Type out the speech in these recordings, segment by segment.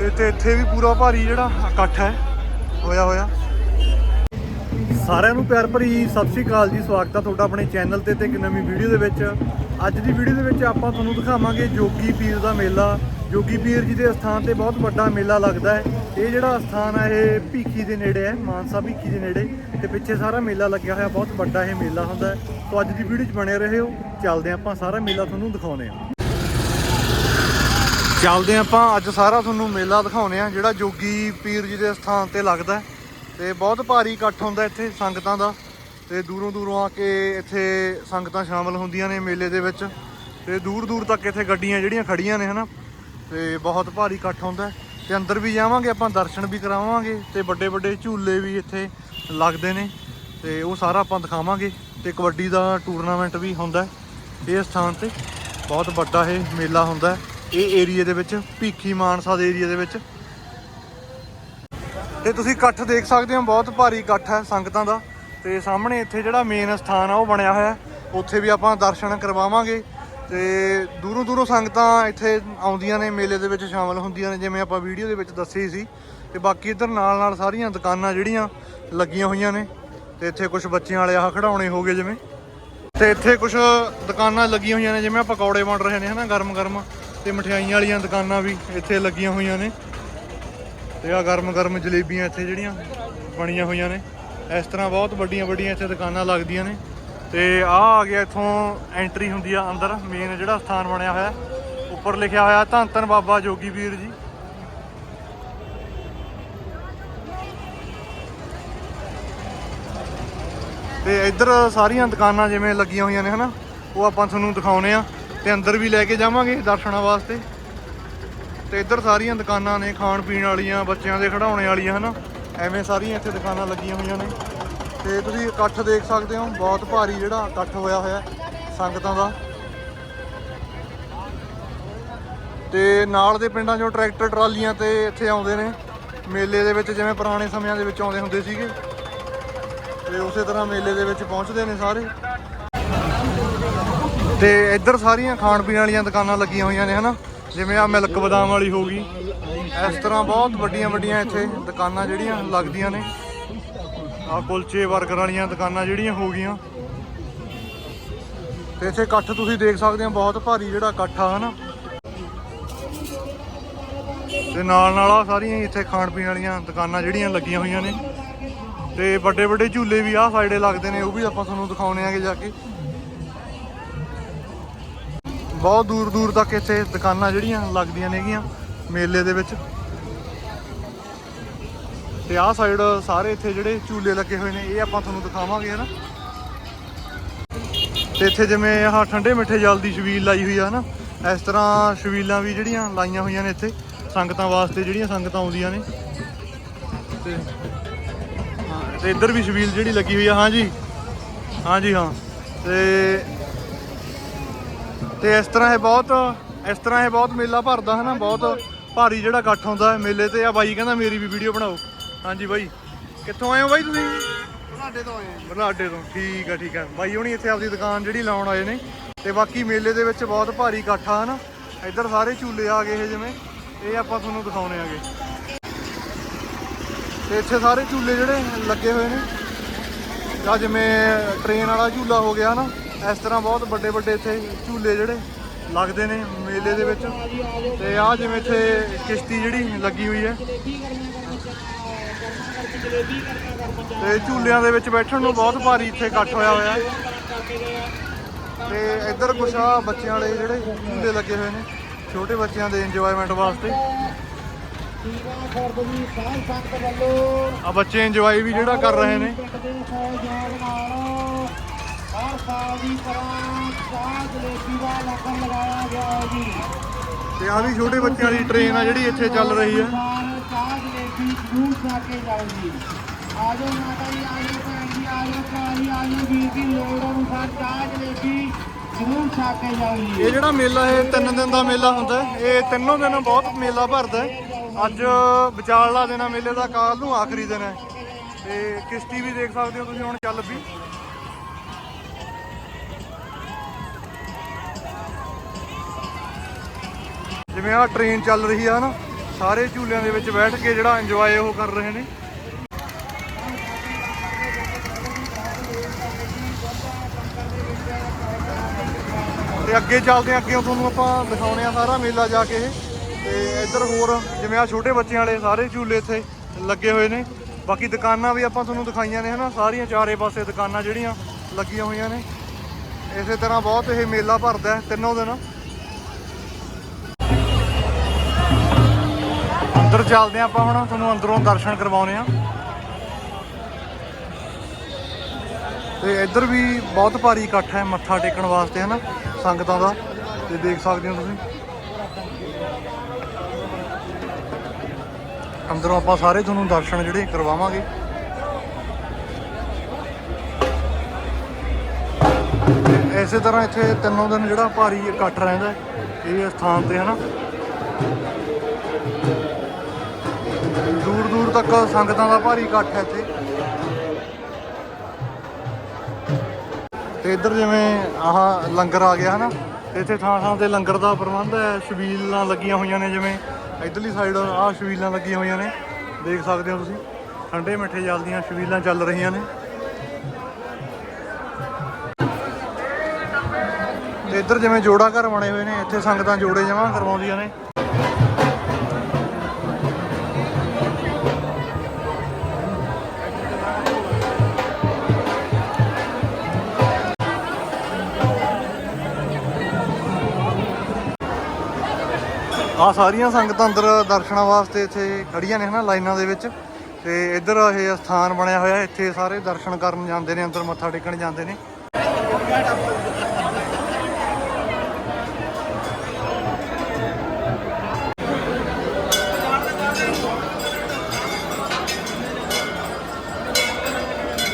ਤੇ ਤੇ ਇੱਥੇ ਵੀ ਪੂਰਾ ਭਾਰੀ ਜਿਹੜਾ ਇਕੱਠ ਹੈ। ਹੋਇਆ ਹੋਇਆ। ਸਾਰਿਆਂ ਨੂੰ ਪਿਆਰ ਭਰੀ ਸਤਿ ਸ਼੍ਰੀ ਅਕਾਲ ਜੀ, ਸਵਾਗਤ ਹੈ ਤੁਹਾਡਾ ਆਪਣੇ ਚੈਨਲ ਤੇ ਤੇ ਇੱਕ ਨਵੀਂ ਵੀਡੀਓ ਦੇ ਵਿੱਚ। ਅੱਜ ਦੀ ਵੀਡੀਓ ਦੇ ਵਿੱਚ ਆਪਾਂ ਤੁਹਾਨੂੰ ਦਿਖਾਵਾਂਗੇ ਜੋਗੀ ਪੀਰ ਦਾ ਮੇਲਾ। ਜੋਗੀ ਪੀਰ ਜੀ ਦੇ ਸਥਾਨ ਤੇ ਬਹੁਤ ਵੱਡਾ ਮੇਲਾ ਲੱਗਦਾ ਹੈ। ਇਹ ਜਿਹੜਾ ਸਥਾਨ ਹੈ ਇਹ ਭੀਖੀ ਦੇ ਨੇੜੇ ਹੈ, ਮਾਨਸਾ ਭੀਖੀ ਦੇ ਨੇੜੇ। ਤੇ ਪਿੱਛੇ ਸਾਰਾ ਮੇਲਾ ਲੱਗਿਆ ਹੋਇਆ, ਬਹੁਤ ਵੱਡਾ ਇਹ ਮੇਲਾ ਹੁੰਦਾ ਹੈ। ਸੋ ਅੱਜ ਦੀ ਵੀਡੀਓ 'ਚ ਬਣੇ ਰਹੋ। ਚੱਲਦੇ ਹਾਂ ਆਪਾਂ, ਸਾਰਾ ਮੇਲਾ ਤੁਹਾਨੂੰ ਦਿਖਾਉਂਦੇ ਹਾਂ। ਚੱਲਦੇ ਹਾਂ ਆਪਾਂ, ਅੱਜ ਸਾਰਾ ਤੁਹਾਨੂੰ ਮੇਲਾ ਦਿਖਾਉਂਦੇ ਆ, ਜਿਹੜਾ ਜੋਗੀ ਪੀਰ ਜੀ ਦੇ ਸਥਾਨ ਤੇ ਲੱਗਦਾ ਹੈ। ਤੇ ਬਹੁਤ ਭਾਰੀ ਇਕੱਠ ਹੁੰਦਾ ਇੱਥੇ ਸੰਗਤਾਂ ਦਾ। ਤੇ ਦੂਰੋਂ ਦੂਰੋਂ ਆ ਕੇ ਇੱਥੇ ਸੰਗਤਾਂ ਸ਼ਾਮਲ ਹੁੰਦੀਆਂ ਨੇ ਮੇਲੇ ਦੇ ਵਿੱਚ। ਤੇ ਦੂਰ ਦੂਰ ਤੱਕ ਇੱਥੇ ਗੱਡੀਆਂ ਜਿਹੜੀਆਂ ਖੜੀਆਂ ਨੇ, ਹਨਾ। ਤੇ ਬਹੁਤ ਭਾਰੀ ਇਕੱਠ ਹੁੰਦਾ ਹੈ। ਤੇ ਅੰਦਰ ਵੀ ਜਾਵਾਂਗੇ, ਆਪਾਂ ਦਰਸ਼ਨ ਵੀ ਕਰਾਵਾਂਗੇ। ਤੇ ਵੱਡੇ ਵੱਡੇ ਝੂਲੇ ਵੀ ਇੱਥੇ ਲੱਗਦੇ ਨੇ। ਤੇ ਉਹ ਸਾਰਾ ਆਪਾਂ ਦਿਖਾਵਾਂਗੇ। ਤੇ ਕਬੱਡੀ ਦਾ ਟੂਰਨਾਮੈਂਟ ਵੀ ਹੁੰਦਾ ਹੈ ਇਹ ਸਥਾਨ ਤੇ। ਬਹੁਤ ਵੱਡਾ ਇਹ ਮੇਲਾ ਹੁੰਦਾ ਇਹ ਏਰੀਆ ਦੇ ਵਿੱਚ, ਭੀਖੀ ਮਾਨਸਾ ਦੇ ਏਰੀਆ ਦੇ ਵਿੱਚ। ਤੇ ਤੁਸੀਂ ਇਕੱਠ ਦੇਖ ਸਕਦੇ ਹੋ, ਬਹੁਤ ਭਾਰੀ ਇਕੱਠ ਹੈ ਸੰਗਤਾਂ ਦਾ। ਤੇ ਸਾਹਮਣੇ ਇੱਥੇ ਜਿਹੜਾ ਮੇਨ ਸਥਾਨ ਆ, ਉਹ ਬਣਿਆ ਹੋਇਆ ਉੱਥੇ ਵੀ ਆਪਾਂ ਦਰਸ਼ਨ ਕਰਵਾਵਾਂਗੇ। ਤੇ ਦੂਰੋਂ ਦੂਰੋਂ ਸੰਗਤਾਂ ਇੱਥੇ ਆਉਂਦੀਆਂ ਨੇ, ਮੇਲੇ ਦੇ ਵਿੱਚ ਸ਼ਾਮਲ ਹੁੰਦੀਆਂ ਨੇ, ਜਿਵੇਂ ਆਪਾਂ ਵੀਡੀਓ ਦੇ ਵਿੱਚ ਦੱਸੀ ਸੀ। ਤੇ ਬਾਕੀ ਇੱਧਰ ਨਾਲ ਨਾਲ ਸਾਰੀਆਂ ਦੁਕਾਨਾਂ ਜਿਹੜੀਆਂ ਲੱਗੀਆਂ ਹੋਈਆਂ ਨੇ। ਤੇ ਇੱਥੇ ਕੁਝ ਬੱਚਿਆਂ ਵਾਲੇ ਆਹ ਖਿਡੌਣੇ ਹੋ ਗਏ ਜਿਵੇਂ। ਤੇ ਇੱਥੇ ਕੁਝ ਦੁਕਾਨਾਂ ਲੱਗੀਆਂ ਹੋਈਆਂ ਨੇ, ਜਿਵੇਂ ਪਕੌੜੇ ਬਣ ਰਹੇ ਨੇ, ਹਨਾ ਗਰਮ ਗਰਮ ਤੇ ਮਠਿਆਈਆਂ ਵਾਲੀਆਂ ਦੁਕਾਨਾਂ ਵੀ ਇੱਥੇ ਲੱਗੀਆਂ ਹੋਈਆਂ ਨੇ। ਤੇ ਆ ਗਰਮ ਗਰਮ ਜਲੇਬੀਆਂ ਇੱਥੇ ਜਿਹੜੀਆਂ ਬਣੀਆਂ ਹੋਈਆਂ ਨੇ। ਇਸ ਤਰ੍ਹਾਂ ਬਹੁਤ ਵੱਡੀਆਂ ਵੱਡੀਆਂ ਇੱਥੇ ਦੁਕਾਨਾਂ ਲੱਗਦੀਆਂ ਨੇ। ਤੇ ਆ ਆ ਗਿਆ ਇੱਥੋਂ ਐਂਟਰੀ ਹੁੰਦੀ ਆ ਅੰਦਰ ਮੇਨ ਜਿਹੜਾ ਸਥਾਨ ਬਣਿਆ ਹੋਇਆ। ਉੱਪਰ ਲਿਖਿਆ ਹੋਇਆ ਧੰਨ ਧੰਨ ਬਾਬਾ ਜੋਗੀ ਵੀਰ ਜੀ। ਤੇ ਇੱਧਰ ਸਾਰੀਆਂ ਦੁਕਾਨਾਂ ਜਿਵੇਂ ਲੱਗੀਆਂ ਹੋਈਆਂ ਨੇ, ਹਨਾ? ਉਹ ਆਪਾਂ ਤੁਹਾਨੂੰ ਦਿਖਾਉਨੇ ਆ। ਤੇ ਅੰਦਰ ਵੀ ਲੈ ਕੇ ਜਾਵਾਂਗੇ ਦਰਸ਼ਨਾਂ ਵਾਸਤੇ। ਤੇ ਇੱਧਰ ਸਾਰੀਆਂ ਦੁਕਾਨਾਂ ਨੇ, ਖਾਣ ਪੀਣ ਵਾਲੀਆਂ, ਬੱਚਿਆਂ ਦੇ ਖਿਡੌਣੇ ਵਾਲੀਆਂ, ਹਨਾ? ਐਵੇਂ ਸਾਰੀਆਂ ਇੱਥੇ ਦੁਕਾਨਾਂ ਲੱਗੀਆਂ ਹੋਈਆਂ ਨੇ। ਤੇ ਤੁਸੀਂ ਇਕੱਠ ਦੇਖ ਸਕਦੇ ਹੋ, ਬਹੁਤ ਭਾਰੀ ਜਿਹੜਾ ਇਕੱਠ ਹੋਇਆ ਹੋਇਆ ਸੰਗਤਾਂ ਦਾ। ਤੇ ਨਾਲ ਦੇ ਪਿੰਡਾਂ 'ਚੋਂ ਟਰੈਕਟਰ ਟਰਾਲੀਆਂ ਤੇ ਇੱਥੇ ਆਉਂਦੇ ਨੇ। ਮੇਲੇ ਦੇ ਵਿੱਚ ਜਿਵੇਂ ਪੁਰਾਣੇ ਸਮਿਆਂ ਦੇ ਵਿੱਚ ਆਉਂਦੇ ਹੁੰਦੇ ਸੀਗੇ। ਤੇ ਉਸੇ ਤਰ੍ਹਾਂ ਮੇਲੇ ਦੇ ਵਿੱਚ ਪਹੁੰਚਦੇ ਨੇ ਸਾਰੇ। ਤੇ ਇੱਧਰ ਸਾਰੀਆਂ ਖਾਣ ਪੀਣ ਵਾਲੀਆਂ ਦੁਕਾਨਾਂ ਲੱਗੀਆਂ ਹੋਈਆਂ ਨੇ, ਹਨਾ? ਜਿਵੇਂ ਆ ਮਿਲਕ ਬਦਾਮ ਵਾਲੀ ਹੋ ਗਈ। ਇਸ ਤਰ੍ਹਾਂ ਬਹੁਤ ਵੱਡੀਆਂ ਵੱਡੀਆਂ ਇੱਥੇ ਦੁਕਾਨਾਂ ਜਿਹੜੀਆਂ ਲੱਗਦੀਆਂ ਨੇ। ਆ ਕੁਲਚੇ 버ਗਰ ਵਾਲੀਆਂ ਦੁਕਾਨਾਂ ਜਿਹੜੀਆਂ ਹੋ ਗਈਆਂ। ਤੇ ਇੱਥੇ ਇਕੱਠ ਤੁਸੀਂ ਦੇਖ ਸਕਦੇ ਹੋ, ਬਹੁਤ ਭਾਰੀ ਜਿਹੜਾ ਇਕੱਠ ਆ, ਹਨਾ? ਤੇ ਨਾਲ ਨਾਲ ਆ ਸਾਰੀਆਂ ਇੱਥੇ ਖਾਣ ਪੀਣ ਵਾਲੀਆਂ ਦੁਕਾਨਾਂ ਜਿਹੜੀਆਂ ਲੱਗੀਆਂ ਹੋਈਆਂ ਨੇ। ਤੇ ਵੱਡੇ ਵੱਡੇ ਝੂਲੇ ਵੀ ਆਹ ਸਾਈਡੇ ਲੱਗਦੇ ਨੇ, ਉਹ ਵੀ ਆਪਾਂ ਤੁਹਾਨੂੰ ਦਿਖਾਉਣੇ ਆਗੇ ਜਾ ਕੇ। ਬਹੁਤ ਦੂਰ ਦੂਰ ਤੱਕ ਇੱਥੇ ਦੁਕਾਨਾਂ ਜਿਹੜੀਆਂ ਲੱਗਦੀਆਂ ਨੇਗੀਆਂ ਮੇਲੇ ਦੇ ਵਿੱਚ। ਤੇ ਆਹ ਸਾਈਡ ਸਾਰੇ ਇੱਥੇ ਜਿਹੜੇ ਝੂਲੇ ਲੱਗੇ ਹੋਏ ਨੇ, ਇਹ ਆਪਾਂ ਤੁਹਾਨੂੰ ਦਿਖਾਵਾਂਗੇ, ਹਨਾ। ਤੇ ਇੱਥੇ ਜਿਵੇਂ ਆਹ ਠੰਡੇ ਮਿੱਠੇ ਜਲ ਦੀ ਛਬੀਲ ਲਾਈ ਹੋਈ ਆ, ਹਨਾ। ਇਸ ਤਰ੍ਹਾਂ ਛਬੀਲਾਂ ਵੀ ਜਿਹੜੀਆਂ ਲਾਈਆਂ ਹੋਈਆਂ ਨੇ ਇੱਥੇ, ਸੰਗਤਾਂ ਵਾਸਤੇ ਜਿਹੜੀਆਂ ਸੰਗਤਾਂ ਆਉਂਦੀਆਂ ਨੇ। ਤੇ ਤੇ ਇੱਧਰ ਵੀ ਛਬੀਲ ਜਿਹੜੀ ਲੱਗੀ ਹੋਈ ਆ ਹਾਂਜੀ ਹਾਂਜੀ ਹਾਂ ਤੇ ਤੇ ਇਸ ਤਰ੍ਹਾਂ ਇਹ ਬਹੁਤ ਇਸ ਤਰ੍ਹਾਂ ਇਹ ਬਹੁਤ ਮੇਲਾ ਭਰਦਾ ਹੈ ਨਾ ਬਹੁਤ ਭਾਰੀ ਜਿਹੜਾ ਇਕੱਠ ਹੁੰਦਾ ਹੈ ਮੇਲੇ ਤੇ। ਆ ਬਾਈ ਕਹਿੰਦਾ ਮੇਰੀ ਵੀ ਵੀਡੀਓ ਬਣਾਓ। ਹਾਂਜੀ ਬਾਈ। ਕਿੱਥੋਂ ਆਏ ਹੋ ਬਾਈ ਤੁਸੀਂ? ਬੁਢਾਡੇ ਤੋਂ ਆਏ ਜੀ। ਬਰਨਾਡੇ ਤੋਂ। ਠੀਕ ਆ ਠੀਕ ਆ। ਬਾਈ ਹੁਣੀ ਇੱਥੇ ਆਪਦੀ ਦੁਕਾਨ ਜਿਹੜੀ ਲਾਉਣ ਆਏ ਨੇ। ਤੇ ਬਾਕੀ ਮੇਲੇ ਦੇ ਵਿੱਚ ਬਹੁਤ ਭਾਰੀ ਇਕੱਠ ਆ ਹਨਾ। ਇੱਧਰ ਸਾਰੇ ਝੂਲੇ ਆ ਗਏ ਇਹ ਜਿਵੇਂ। ਇਹ ਆਪਾਂ ਤੁਹਾਨੂੰ ਦਿਖਾਉਣੇ ਆਗੇ। ਤੇ ਇੱਥੇ ਸਾਰੇ ਝੂਲੇ ਜਿਹੜੇ ਲੱਗੇ ਹੋਏ ਨੇ। ਆ ਜਿਵੇਂ ਟ੍ਰੇਨ ਵਾਲਾ ਝੂਲਾ ਹੋ ਗਿਆ ਨਾ, ਇਸ ਤਰ੍ਹਾਂ ਬਹੁਤ ਵੱਡੇ ਵੱਡੇ ਇੱਥੇ ਝੂਲੇ ਜਿਹੜੇ ਲੱਗਦੇ ਨੇ ਮੇਲੇ ਦੇ ਵਿੱਚ। ਤੇ ਆ ਜਿਵੇਂ ਇੱਥੇ ਕਿਸ਼ਤੀ ਜਿਹੜੀ ਲੱਗੀ ਹੋਈ ਹੈ। ਤੇ ਝੂਲਿਆਂ ਦੇ ਵਿੱਚ ਬੈਠਣ ਨੂੰ ਬਹੁਤ ਭਾਰੀ ਇੱਥੇ ਇਕੱਠ ਹੋਇਆ ਹੋਇਆ ਹੈ। ਤੇ ਇੱਧਰ ਕੁਛ ਆ ਬੱਚਿਆਂ ਵਾਲੇ ਜਿਹੜੇ ਝੂਲੇ ਲੱਗੇ ਹੋਏ ਨੇ, ਛੋਟੇ ਬੱਚਿਆਂ ਦੇ ਇੰਜੋਇਮੈਂਟ ਵਾਸਤੇ। ਸਰਬਜੀ ਸਾਧ ਸੰਗਤ ਵੱਲੋਂ। ਆ ਬੱਚੇ ਇੰਜੋਏ ਵੀ ਜਿਹੜਾ ਕਰ ਰਹੇ ਨੇ। ਪਿੰਡ ਦੇ ਸਹਿਯੋਗ ਨਾਲ ਹਰ ਸਾਲ ਦੀ ਤਰ੍ਹਾਂ ਚਾਹ ਜਲੇਬੀ ਦਾ ਲੰਗਰ ਲਗਾਇਆ ਗਿਆ ਹੈ ਜੀ। ਤੇ ਆ ਵੀ ਛੋਟੇ ਬੱਚਿਆਂ ਦੀ ਟ੍ਰੇਨ ਆ ਜਿਹੜੀ ਇੱਥੇ ਚੱਲ ਰਹੀ ਹੈ ਨਾਲ ਚਾਹ ਜਲੇਬੀ ਜ਼ਰੂਰ ਖਾ ਕੇ ਜਾਓ ਜੀ। ਆਜੋ ਮਾਤਾ ਜੀ ਆਜੋ ਭੈਣ ਜੀ ਆਜੋ ਭਰਾ ਜੀ ਆਜੋ ਵੀਰ ਜੀ ਲੋੜ ਅਨੁਸਾਰ ਚਾਹ ਜਲੇਬੀ ਜ਼ਰੂਰ ਖਾ ਕੇ ਜਾਓ ਜੀ। ਇਹ ਜਿਹੜਾ ਮੇਲਾ ਇਹ ਤਿੰਨ ਦਿਨ ਦਾ ਮੇਲਾ ਹੁੰਦਾ ਹੈ। ਇਹ ਤਿੰਨੋਂ ਦਿਨ ਬਹੁਤ ਮੇਲਾ ਭਰਦਾ ਹੈ। ਅੱਜ ਵਿਚਾਰਲਾ ਦਿਨ ਮੇਲੇ ਦਾ ਕਾਲ ਨੂੰ ਆਖਰੀ ਦਿਨ ਹੈ। ਤੇ ਕਿਸ਼ਤੀ ਵੀ ਦੇਖ ਸਕਦੇ ਹੋ ਤੁਸੀਂ ਹੁਣ ਚੱਲ ਪਈ। ਜਿਵੇਂ ਆ ਟ੍ਰੇਨ ਚੱਲ ਰਹੀ ਆ ਨਾ, ਸਾਰੇ ਝੂਲਿਆਂ ਦੇ ਵਿੱਚ ਬੈਠ ਕੇ ਜਿਹੜਾ ਇੰਜੋਏ ਉਹ ਕਰ ਰਹੇ ਨੇ। ਤੇ ਅੱਗੇ ਚੱਲਦੇ ਅੱਗੇ ਤੁਹਾਨੂੰ ਆਪਾਂ ਦਿਖਾਉਣੇ ਆ ਸਾਰਾ ਮੇਲਾ ਜਾ ਕੇ ਇਹ। ਤੇ ਇੱਧਰ ਹੋਰ, ਜਿਵੇਂ ਆ ਛੋਟੇ ਬੱਚਿਆਂ ਵਾਲੇ ਸਾਰੇ ਝੂਲੇ ਇੱਥੇ ਲੱਗੇ ਹੋਏ ਨੇ। ਬਾਕੀ ਦੁਕਾਨਾਂ ਵੀ ਆਪਾਂ ਤੁਹਾਨੂੰ ਦਿਖਾਈਆਂ ਨੇ, ਹਨਾ? ਸਾਰੀਆਂ ਚਾਰੇ ਪਾਸੇ ਦੁਕਾਨਾਂ ਜਿਹੜੀਆਂ ਲੱਗੀਆਂ ਹੋਈਆਂ ਨੇ। ਇਸੇ ਤਰ੍ਹਾਂ ਬਹੁਤ ਇਹ ਮੇਲਾ ਭਰਦਾ ਹੈ, ਤਿੰਨੋਂ ਦਿਨ। ਅੰਦਰ ਚੱਲਦੇ ਹਾਂ ਆਪਾਂ ਹੁਣ, ਤੁਹਾਨੂੰ ਅੰਦਰੋਂ ਦਰਸ਼ਨ ਕਰਵਾਉਣੇ ਆ ਤੇ ਇੱਧਰ ਵੀ ਬਹੁਤ ਭਾਰੀ ਇਕੱਠ ਹੈ ਮੱਥਾ ਟੇਕਣ ਵਾਸਤੇ, ਹਨਾ? ਸੰਗਤਾਂ ਦਾ, ਤੇ ਦੇਖ ਸਕਦੇ ਹੋ ਤੁਸੀਂ। ਅੰਦਰੋਂ ਆਪਾਂ ਸਾਰੇ ਤੁਹਾਨੂੰ ਦਰਸ਼ਨ ਜਿਹੜੇ ਕਰਵਾਵਾਂਗੇ। ਇਸੇ ਤਰ੍ਹਾਂ ਇੱਥੇ ਤਿੰਨੋਂ ਦਿਨ ਜਿਹੜਾ ਭਾਰੀ ਇਕੱਠ ਰਹਿੰਦਾ ਇਹ ਸਥਾਨ ਤੇ, ਹਨਾ? ਦੂਰ ਦੂਰ ਤੱਕ ਸੰਗਤਾਂ ਦਾ ਭਾਰੀ ਇਕੱਠ ਹੈ ਇੱਥੇ। ਤੇ ਇੱਧਰ ਜਿਵੇਂ ਆਹ ਲੰਗਰ ਆ ਗਿਆ, ਹਨਾ? ਤੇ ਇੱਥੇ ਥਾਂ ਥਾਂ ਤੇ ਲੰਗਰ ਦਾ ਪ੍ਰਬੰਧ ਹੈ ਛਬੀਲਾਂ ਲੱਗੀਆਂ ਹੋਈਆਂ ਨੇ, ਜਿਵੇਂ ਇਧਰਲੀ ਸਾਈਡ ਆਹ ਛਬੀਲਾਂ ਲੱਗੀਆਂ ਹੋਈਆਂ ਨੇ। ਦੇਖ ਸਕਦੇ ਹੋ ਤੁਸੀਂ। ਠੰਡੇ ਮਿੱਠੇ ਜਲ ਦੀਆਂ ਛਬੀਲਾਂ ਚੱਲ ਰਹੀਆਂ ਨੇ। ਤੇ ਇੱਧਰ ਜਿਵੇਂ ਜੋੜਾ ਘਰ ਬਣੇ ਹੋਏ ਨੇ, ਇੱਥੇ ਸੰਗਤਾਂ ਜੋੜੇ ਜਮ੍ਹਾਂ ਕਰਵਾਉਂਦੀਆਂ ਨੇ। ਆ ਸਾਰੀਆਂ ਸੰਗਤਾਂ ਅੰਦਰ ਦਰਸ਼ਨਾਂ ਵਾਸਤੇ ਇੱਥੇ ਖੜੀਆਂ ਨੇ ਹਨਾ, ਲਾਈਨਾਂ ਦੇ ਵਿੱਚ। ਤੇ ਇੱਧਰ ਇਹ ਸਥਾਨ ਬਣਿਆ ਹੋਇਆ, ਇੱਥੇ ਸਾਰੇ ਦਰਸ਼ਨ ਕਰਨ ਜਾਂਦੇ ਨੇ, ਅੰਦਰ ਮੱਥਾ ਟੇਕਣ ਜਾਂਦੇ ਨੇ।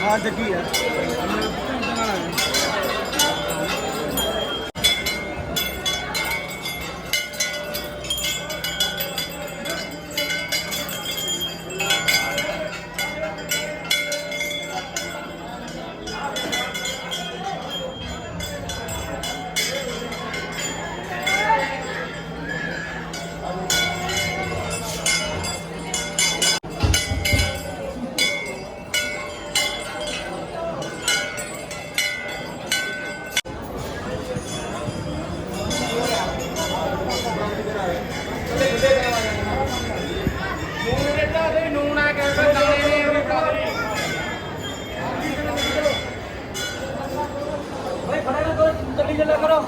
ਹਾਂ, ਜੱਗੀ ਹੈ। ইন্ডিয়া করো।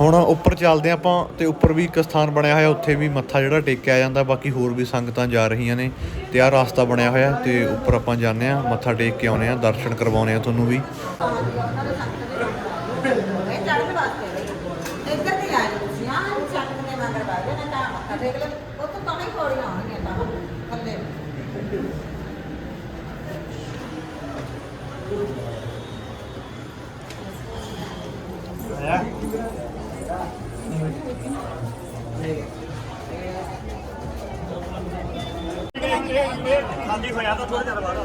ਹੁਣ ਉੱਪਰ ਚੱਲਦੇ ਹਾਂ ਆਪਾਂ ਤੇ ਉੱਪਰ ਵੀ ਇੱਕ ਸਥਾਨ ਬਣਿਆ ਹੋਇਆ, ਉੱਥੇ ਵੀ ਮੱਥਾ ਜਿਹੜਾ ਟੇਕਿਆ ਜਾਂਦਾ, ਬਾਕੀ ਹੋਰ ਵੀ ਸੰਗਤਾਂ ਜਾ ਰਹੀਆਂ ਨੇ ਤੇ ਆਹ ਰਸਤਾ ਬਣਿਆ ਹੋਇਆ ਤੇ ਉੱਪਰ ਆਪਾਂ ਜਾਂਦੇ ਆ ਮੱਥਾ ਟੇਕ ਕੇ ਆਉਨੇ ਆ ਦਰਸ਼ਨ ਕਰਵਾਉਨੇ ਆ ਤੁਹਾਨੂੰ ਵੀ। ਇਹ ਖਾਲੀ ਹੋਇਆ ਤਾਂ ਥੋੜਾ ਜਿਹਾ ਬਾੜਾ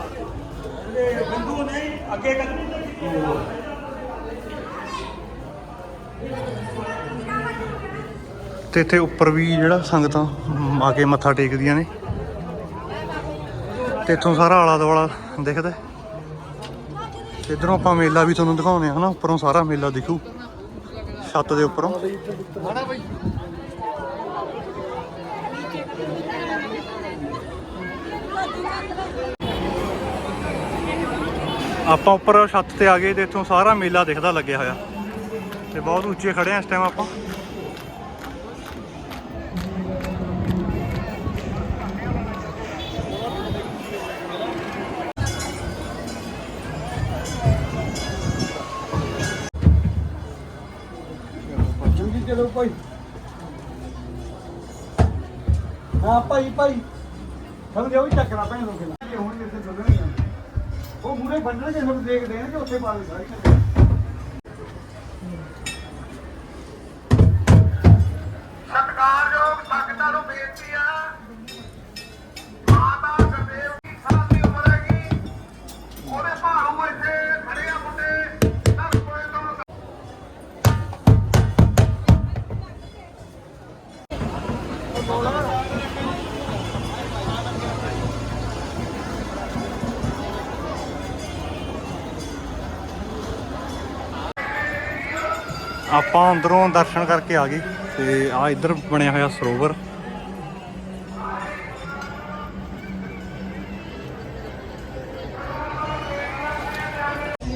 ਬਿੰਦੂ ਨਹੀਂ ਅੱਗੇ ਕਰ ਤੇ ਇੱਥੇ ਉੱਪਰ ਵੀ ਜਿਹੜਾ ਸੰਗਤਾਂ ਆ ਕੇ ਮੱਥਾ ਟੇਕਦੀਆਂ ਨੇ। ਤੇ ਇੱਥੋਂ ਸਾਰਾ ਆਲਾ ਦੁਆਲਾ ਦਿਖਦਾ। ਹੈ। ਤੇ ਇਧਰੋਂ ਆਪਾਂ ਮੇਲਾ ਵੀ ਤੁਹਾਨੂੰ ਦਿਖਾਉਂਦੇ ਆ ਹਨਾ? ਉੱਪਰੋਂ ਸਾਰਾ ਮੇਲਾ ਦਿਖੂ। ਛੱਤ ਦੇ ਉੱਪਰੋਂ। ਆਪਾਂ ਉੱਪਰ ਛੱਤ ਤੇ ਆ ਗਏ ਤੇ ਇੱਥੋਂ ਸਾਰਾ ਮੇਲਾ ਦਿਖਦਾ ਲੱਗਿਆ ਹੋਇਆ। ਤੇ ਬਹੁਤ ਉੱਚੇ ਖੜੇ ਆ ਇਸ ਟਾਈਮ ਆਪਾਂ। ਚਲੋ ਭਾਈ। ਹਾਂ ਭਾਈ ਭਾਈ। ਸਮਝੋ ਵੀ ਚੱਕਣਾ ਪੈਣ ਲੋਕੇ ਨਾਲ ਕਿ ਹੁਣ ਇੱਥੇ ਚੱਲਣੀ ਉਹ ਮੂਰੇ ਬੰਨਣਗੇ ਸਭ ਦੇਖਦੇ ਆ ਉੱਥੇ ਪਾ ਦੇ ਸਾਰੀ। ਆਪਾਂ ਅੰਦਰੋਂ ਦਰਸ਼ਨ ਕਰਕੇ ਆ ਗਏ ਤੇ ਆ ਇੱਧਰ ਬਣਿਆ ਹੋਇਆ ਸਰੋਵਰ।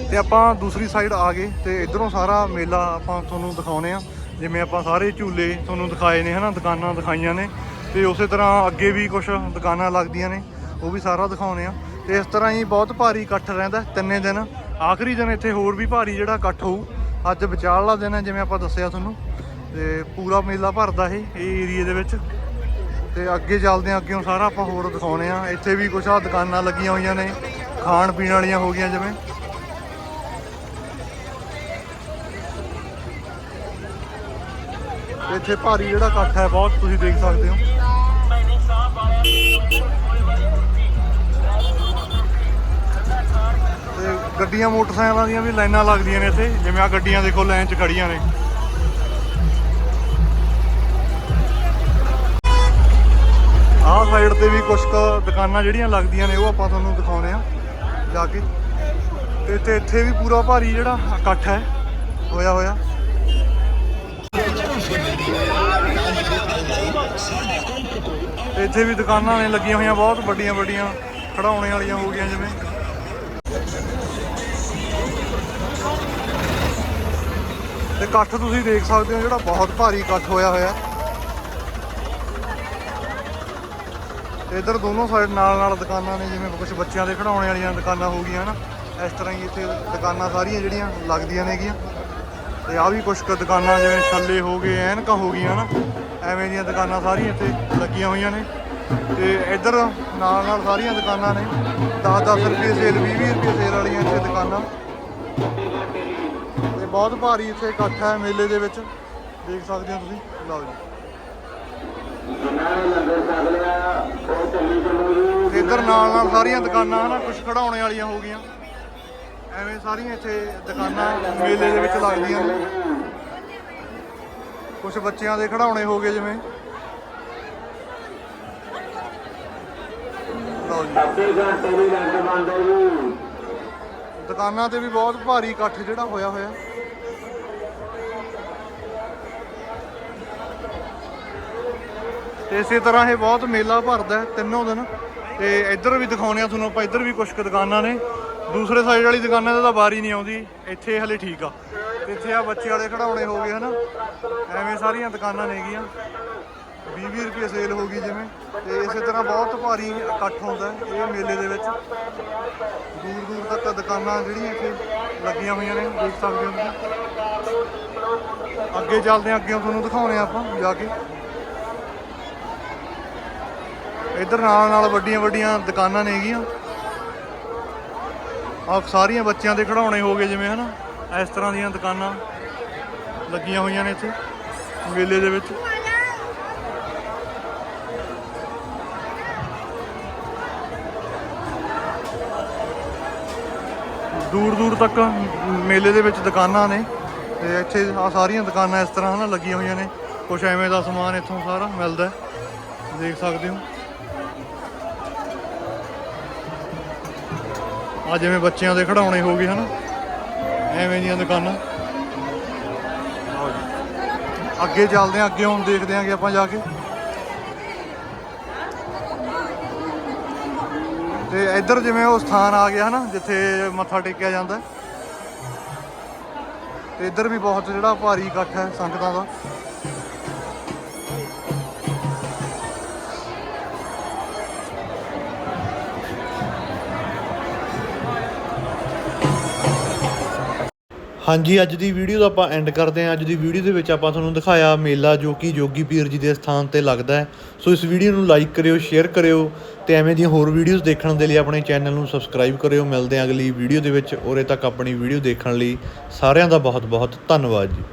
ਤੇ ਆਪਾਂ ਦੂਸਰੀ ਸਾਈਡ ਆ ਗਏ ਤੇ ਇਧਰੋਂ ਸਾਰਾ ਮੇਲਾ ਆਪਾਂ ਤੁਹਾਨੂੰ ਦਿਖਾਉਨੇ ਆ। ਜਿਵੇਂ ਆਪਾਂ ਸਾਰੇ ਝੂਲੇ ਤੁਹਾਨੂੰ ਦਿਖਾਏ ਨੇ ਹਨਾ, ਦੁਕਾਨਾਂ ਦਿਖਾਈਆਂ ਨੇ। ਤੇ ਉਸੇ ਤਰ੍ਹਾਂ ਅੱਗੇ ਵੀ ਕੁਝ ਦੁਕਾਨਾਂ ਲੱਗਦੀਆਂ ਨੇ, ਉਹ ਵੀ ਸਾਰਾ ਦਿਖਾਉਨੇ ਆ। ਤੇ ਇਸ ਤਰ੍ਹਾਂ ਹੀ ਬਹੁਤ ਭਾਰੀ ਇਕੱਠ ਰਹਿੰਦਾ, ਤਿੰਨੇ ਦਿਨ। ਆਖਰੀ ਦਿਨ ਇੱਥੇ ਹੋਰ ਵੀ ਭਾਰੀ ਜਿਹੜਾ ਇਕੱਠ ਹੋਊ। ਅੱਜ ਵਿਚਾਰਲਾ ਦਿਨ ਹੈ, ਜਿਵੇਂ ਆਪਾਂ ਦੱਸਿਆ ਤੁਹਾਨੂੰ। ਤੇ ਪੂਰਾ ਮੇਲਾ ਭਰਦਾ ਇਹ ਇਹ ਏਰੀਏ ਦੇ ਵਿੱਚ। ਤੇ ਅੱਗੇ ਚੱਲਦੇ ਆ ਅੱਗੇੋਂ ਸਾਰਾ ਆਪਾਂ ਹੋਰ ਦਿਖਾਉਨੇ ਆ ਇੱਥੇ ਵੀ ਕੁਛ ਆ ਦੁਕਾਨਾਂ ਲੱਗੀਆਂ ਹੋਈਆਂ ਨੇ, ਖਾਣ ਪੀਣ ਵਾਲੀਆਂ ਹੋ ਗਈਆਂ ਜਿਵੇਂ। ਇੱਥੇ ਭਾਰੀ ਜਿਹੜਾ ਇਕੱਠ ਹੈ, ਬਹੁਤ ਤੁਸੀਂ ਦੇਖ ਸਕਦੇ ਹੋ। ਗੱਡੀਆਂ ਮੋਟਰਸਾਈਕਲਾਂ ਦੀਆਂ ਵੀ ਲਾਈਨਾਂ ਲੱਗਦੀਆਂ ਨੇ ਇੱਥੇ। ਜਿਵੇਂ ਆ ਗੱਡੀਆਂ ਦੇਖੋ, ਲਾਈਨ 'ਚ ਖੜੀਆਂ ਨੇ। ਆਹ ਸਾਈਡ ਤੇ ਵੀ ਕੁਝ ਕੁ ਦੁਕਾਨਾਂ ਜਿਹੜੀਆਂ ਲੱਗਦੀਆਂ ਨੇ, ਉਹ ਆਪਾਂ ਤੁਹਾਨੂੰ ਦਿਖਾਉਨੇ ਆ ਜਾ ਕੇ। ਤੇ ਤੇ ਇੱਥੇ ਵੀ ਪੂਰਾ ਭਾਰੀ ਜਿਹੜਾ ਇਕੱਠ ਹੈ। ਹੋਇਆ ਹੋਇਆ। ਇੱਥੇ ਵੀ ਦੁਕਾਨਾਂ ਨੇ ਲੱਗੀਆਂ ਹੋਈਆਂ, ਬਹੁਤ ਵੱਡੀਆਂ ਵੱਡੀਆਂ ਖੜਾਉਣੇ ਵਾਲੀਆਂ ਹੋ ਗਈਆਂ, ਜਿਵੇਂ। ਤੇ ਇਕੱਠ ਤੁਸੀਂ ਦੇਖ ਸਕਦੇ ਹੋ ਜਿਹੜਾ ਬਹੁਤ ਭਾਰੀ ਇਕੱਠ ਹੋਇਆ ਹੋਇਆ। ਤੇ ਇਧਰ ਦੋਨੋਂ ਸਾਈਡ ਨਾਲ ਨਾਲ ਦੁਕਾਨਾਂ ਨੇ, ਜਿਵੇਂ ਕੁਝ ਬੱਚਿਆਂ ਦੇ ਖਿਡੌਣੇ ਵਾਲੀਆਂ ਦੁਕਾਨਾਂ ਹੋ ਗਈਆਂ ਨਾ, ਇਸ ਤਰ੍ਹਾਂ ਹੀ ਇੱਥੇ ਦੁਕਾਨਾਂ ਸਾਰੀਆਂ ਜਿਹੜੀਆਂ ਲੱਗਦੀਆਂ ਨੇਗੀਆਂ। ਤੇ ਆ ਵੀ ਕੁਝ ਕੁ ਦੁਕਾਨਾਂ ਜਿਵੇਂ ਛੱਲੇ ਹੋ ਗਏ, ਐਨਕਾਂ ਹੋ ਗਈਆਂ ਨਾ, ਐਵੇਂ ਦੀਆਂ ਦੁਕਾਨਾਂ ਸਾਰੀਆਂ ਇੱਥੇ ਲੱਗੀਆਂ ਹੋਈਆਂ ਨੇ। ਤੇ ਇੱਧਰ ਨਾਲ ਨਾਲ ਸਾਰੀਆਂ ਦੁਕਾਨਾਂ ਨੇ 10-10 ਰੁਪਏ ਸੇਲ 20-20 ਰੁਪਏ ਸੇਲ ਵਾਲੀਆਂ ਇੱਥੇ ਦੁਕਾਨਾਂ। ਬਹੁਤ ਭਾਰੀ ਇੱਥੇ ਇਕੱਠ ਹੈ ਮੇਲੇ ਦੇ ਵਿੱਚ। ਦੇਖ ਸਕਦੇ ਹੋ ਤੁਸੀਂ। ਲਓ ਜੀ। ਤੇ ਇੱਧਰ ਨਾਲ ਨਾਲ ਸਾਰੀਆਂ ਦੁਕਾਨਾਂ ਹਨਾ ਕੁਝ ਖੜਾਉਣੇ ਵਾਲੀਆਂ ਹੋ ਗਈਆਂ। ਐਵੇਂ ਸਾਰੀਆਂ ਇੱਥੇ ਦੁਕਾਨਾਂ ਮੇਲੇ ਦੇ ਵਿੱਚ ਲੱਗਦੀਆਂ ਨੇ। ਕੁਝ ਬੱਚਿਆਂ ਦੇ ਖੜਾਉਣੇ ਹੋ ਗਏ ਜਿਵੇਂ। ਲਓ ਜੀ। ਦੁਕਾਨਾਂ ਤੇ ਵੀ ਬਹੁਤ ਭਾਰੀ ਇਕੱਠ ਜਿਹੜਾ ਹੋਇਆ ਹੋਇਆ। ਤੇ ਇਸੇ ਤਰ੍ਹਾਂ ਇਹ ਬਹੁਤ ਮੇਲਾ ਭਰਦਾ ਤਿੰਨੋਂ ਦਿਨ। ਤੇ ਇੱਧਰ ਵੀ ਦਿਖਾਉਂਦੇ ਆ ਤੁਹਾਨੂੰ ਆਪਾਂ, ਇੱਧਰ ਵੀ ਕੁਝ ਕੁ ਦੁਕਾਨਾਂ ਨੇ। ਦੂਸਰੇ ਸਾਈਡ ਵਾਲੀ ਦੁਕਾਨਾਂ ਤੇ ਤਾਂ ਵਾਰੀ ਨਹੀਂ ਆਉਂਦੀ, ਇੱਥੇ ਹਲੇ ਠੀਕ ਆ। ਤੇ ਇੱਥੇ ਆ ਬੱਚੇ ਵਾਲੇ ਖੜਾਉਣੇ ਹੋ ਗਏ, ਹਨਾ? ਐਵੇਂ ਸਾਰੀਆਂ ਦੁਕਾਨਾਂ ਨੇਗੀਆਂ 20 ਰੁਪਏ ਸੇਲ ਹੋ ਗਈ ਜਿਵੇਂ। ਤੇ ਇਸੇ ਤਰ੍ਹਾਂ ਬਹੁਤ ਭਾਰੀ ਇਕੱਠ ਹੁੰਦਾ ਇਹ ਮੇਲੇ ਦੇ ਵਿੱਚ। ਦੂਰ ਦੂਰ ਤੱਕ ਦੁਕਾਨਾਂ ਜਿਹੜੀਆਂ ਇੱਥੇ ਲੱਗੀਆਂ ਹੋਈਆਂ ਨੇ, ਦੇਖ ਸਕਦੇ ਹੋ ਅੱਗੇ ਚੱਲਦੇ ਹਾਂ, ਅੱਗੇ ਤੁਹਾਨੂੰ ਦਿਖਾਉਣੇ ਆ ਆਪਾਂ ਜਾ ਕੇ। ਇੱਧਰ ਨਾਲ ਨਾਲ ਵੱਡੀਆਂ ਵੱਡੀਆਂ ਦੁਕਾਨਾਂ ਨੇਗੀਆਂ ਆ ਸਾਰੀਆਂ ਬੱਚਿਆਂ ਦੇ ਖਿਡੌਣੇ ਹੋ ਗਏ ਜਿਵੇਂ ਹਨਾ, ਇਸ ਤਰ੍ਹਾਂ ਦੀਆਂ ਦੁਕਾਨਾਂ ਲੱਗੀਆਂ ਹੋਈਆਂ ਨੇ ਇੱਥੇ, ਮੇਲੇ ਦੇ ਵਿੱਚ। ਦੂਰ ਦੂਰ ਤੱਕ ਮੇਲੇ ਦੇ ਵਿੱਚ ਦੁਕਾਨਾਂ ਨੇ, ਤੇ ਇੱਥੇ ਆ ਸਾਰੀਆਂ ਦੁਕਾਨਾਂ ਇਸ ਤਰ੍ਹਾਂ ਹਨਾ ਲੱਗੀਆਂ ਹੋਈਆਂ ਨੇ। ਕੁਝ ਐਵੇਂ ਦਾ ਸਮਾਨ ਇੱਥੋਂ ਸਾਰਾ ਮਿਲਦਾ ਦੇਖ ਸਕਦੇ ਹੋ। ਆ ਜਿਵੇਂ ਬੱਚਿਆਂ ਦੇ ਖਿਡੌਣੇ ਹੋ ਗਏ ਹਨਾ। ਐਵੇਂ ਦੀਆਂ ਦੁਕਾਨਾਂ। ਅੱਗੇ ਚੱਲਦੇ ਆਂ ਅੱਗੇ ਹੁਣ ਦੇਖਦੇ ਆਂਗੇ ਆਪਾਂ ਜਾ ਕੇ। ਤੇ ਇੱਧਰ ਜਿਵੇਂ ਉਹ ਸਥਾਨ ਆ ਗਿਆ ਹਨਾ, ਜਿੱਥੇ ਮੱਥਾ ਟੇਕਿਆ ਜਾਂਦਾ। ਹੈ। ਤੇ ਇੱਧਰ ਵੀ ਬਹੁਤ ਜਿਹੜਾ ਭਾਰੀ ਇਕੱਠ ਹੈ ਸੰਗਤਾਂ ਦਾ। ਹਾਂਜੀ, ਅੱਜ ਦੀ ਵੀਡੀਓ ਦਾ ਆਪਾਂ ਐਂਡ ਕਰਦੇ ਹਾਂ। ਅੱਜ ਦੀ ਵੀਡੀਓ ਦੇ ਵਿੱਚ ਆਪਾਂ ਤੁਹਾਨੂੰ ਦਿਖਾਇਆ ਮੇਲਾ ਜੋ ਕਿ ਜੋਗੀ ਪੀਰ ਜੀ ਦੇ ਸਥਾਨ ਤੇ ਲੱਗਦਾ ਹੈ। ਸੋ ਇਸ ਵੀਡੀਓ ਨੂੰ ਲਾਈਕ ਕਰਿਓ ਸ਼ੇਅਰ ਕਰਿਓ ਤੇ ਐਵੇਂ ਦੀਆਂ ਹੋਰ ਵੀਡੀਓਜ਼ ਦੇਖਣ ਦੇ ਲਈ ਆਪਣੇ ਚੈਨਲ ਨੂੰ ਸਬਸਕ੍ਰਾਈਬ ਕਰਿਓ। ਮਿਲਦੇ ਹਾਂ ਅਗਲੀ ਵੀਡੀਓ ਦੇ ਵਿੱਚ। ਉਰੇ ਤੱਕ ਆਪਣੀ ਵੀਡੀਓ ਦੇਖਣ ਲਈ ਸਾਰਿਆਂ ਦਾ ਬਹੁਤ ਬਹੁਤ ਧੰਨਵਾਦ ਜੀ।